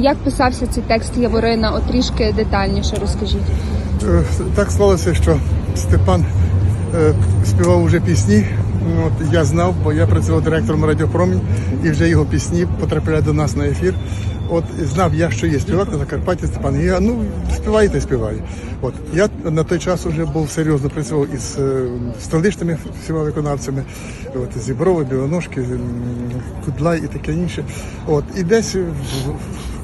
Як писався цей текст Яворина? От трішки детальніше розкажіть. Е, Так склалося, що Степан е, співав уже пісні. От я знав, бо я працював директором Радіопромінь, і вже його пісні потрапляють до нас на ефір. От знав я, що є співак на Закарпатті Степан. Я ну співайте, співає. От я на той час вже був серйозно працював із е, столичними всіма виконавцями, от Зіброви, Білоножки, Кудлай і таке інше. От і десь в-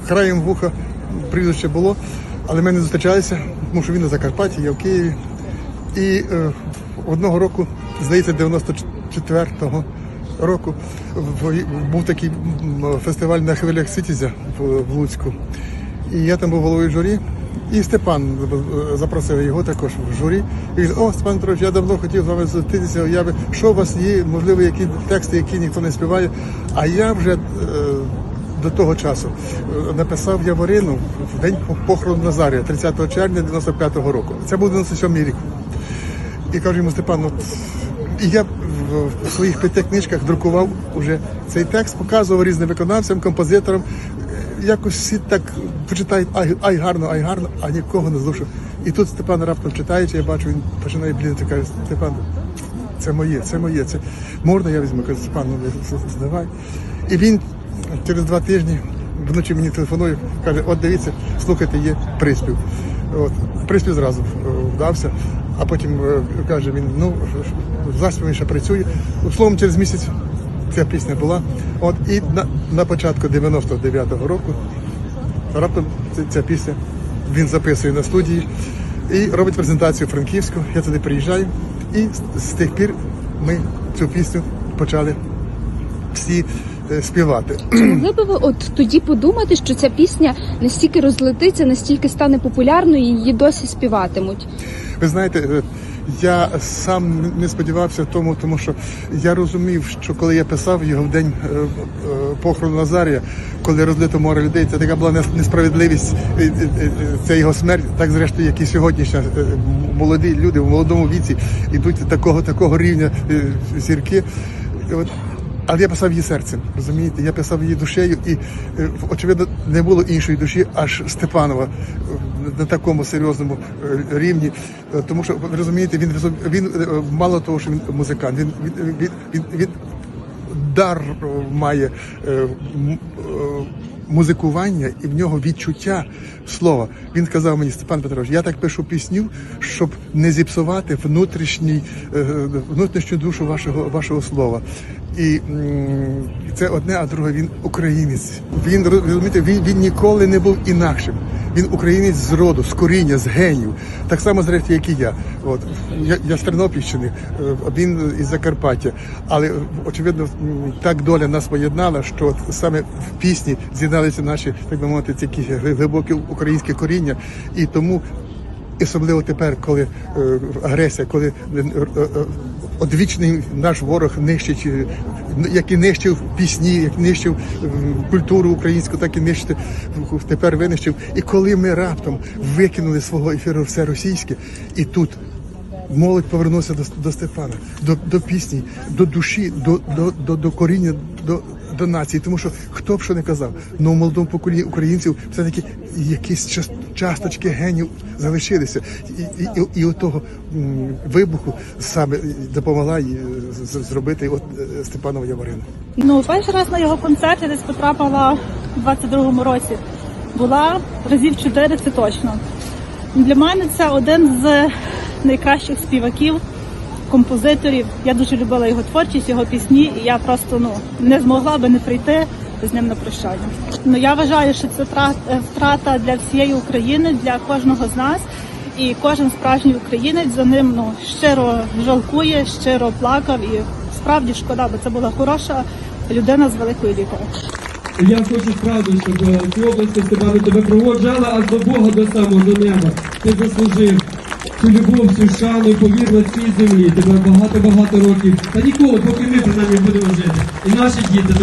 краєм вуха прізвище було. Але ми не зустрічалися, тому що він на Закарпатті, я в Києві. І е, одного року, здається, 94-го року був такий фестиваль на хвилях Ситізя в, в Луцьку. І я там був головою журі. І Степан е, запросив його також в журі. І він, о, Степан Петрович, я давно хотів з вами зустрітися. Я би, що у вас є, можливо, які тексти, які ніхто не співає. А я вже е, до того часу е, написав Яворину в день похорону Назарія, 30 червня 95-го року. Це був 97-й рік. І кажу йому Степан, от, і я в, своїх п'яти книжках друкував уже цей текст, показував різним виконавцям, композиторам. Якось всі так почитають, ай, ай гарно, ай гарно, а нікого не злушу. І тут Степан раптом читаючи, я бачу, він починає блідати, каже, Степан, це моє, це моє, це можна я візьму? Каже, Степан, ну здавай. І він через два тижні вночі мені телефонує, каже, от дивіться, слухайте, є приспів. От, приспів зразу е, вдався, а потім е, каже він, ну, заспів він ще працює. Словом, через місяць ця пісня була. От, і на, на початку 99-го року раптом ця, пісня він записує на студії і робить презентацію Франківську. Я туди приїжджаю. І з, тих пір ми цю пісню почали всі співати. Чи могли би ви от тоді подумати, що ця пісня настільки розлетиться, настільки стане популярною, і її досі співатимуть? Ви знаєте, е, я сам не сподівався тому, тому що я розумів, що коли я писав його в день е, е, похорону Назарія, коли розлито море людей, це така була несправедливість, е, е, е, це його смерть, так зрештою, як і сьогоднішня е, молоді люди в молодому віці йдуть такого такого рівня е, зірки. От але я писав її серцем, розумієте? Я писав її душею, і е, очевидно не було іншої душі, аж Степанова е, на такому серйозному е, рівні. Тому що розумієте, він він мало того, що він музикант, він він, він, він, він дар має музикування і в нього відчуття слова. Він сказав мені, Степан Петрович, я так пишу пісню, щоб не зіпсувати внутрішню душу вашого, вашого слова. І це одне, а друге він українець. Він роз- розумієте, він, він ніколи не був інакшим. Він українець з роду, з коріння, з генів. Так само, зрештою, як і я. От я, я з Тернопільщини, е, він із Закарпаття. Але очевидно, так доля нас поєднала, що саме в пісні з'єдналися наші, так би мовити, такі глибокі українські коріння. І тому особливо тепер, коли е, агресія, коли е, е, одвічний наш ворог нищить, е, як і нищив пісні, як нищив е, культуру українську, так і нищити е, тепер винищив. І коли ми раптом викинули свого ефіру все російське, і тут молодь повернулася до, до Степана, до, до пісні, до душі, до, до, до, до коріння, до, до нації. Тому що хто б що не казав, ну в молодому поколінні українців все-таки якісь час- часточки генів залишилися. І, і, і, і от того вибуху саме допомогла зробити от е, Степанова Яворина. Ну, перший раз на його концерті десь потрапила у 22-му році. Була разів чотири, це точно. Для мене це один з найкращих співаків, композиторів. Я дуже любила його творчість, його пісні, і я просто ну не змогла би не прийти з ним на прощання. Ну я вважаю, що це е, втрата для всієї України, для кожного з нас. І кожен справжній українець за ним ну щиро жалкує, щиро плакав і справді шкода, бо це була хороша людина з великою лікою. Я хочу справді, щоб е, ці області тебе проводжали аж до Бога до самого до неба. Ти заслужив цю любов, цю шану, і повір на цій землі. Тебе багато-багато років. Та ніколи, поки ми принаймні будемо жити. І наші діти.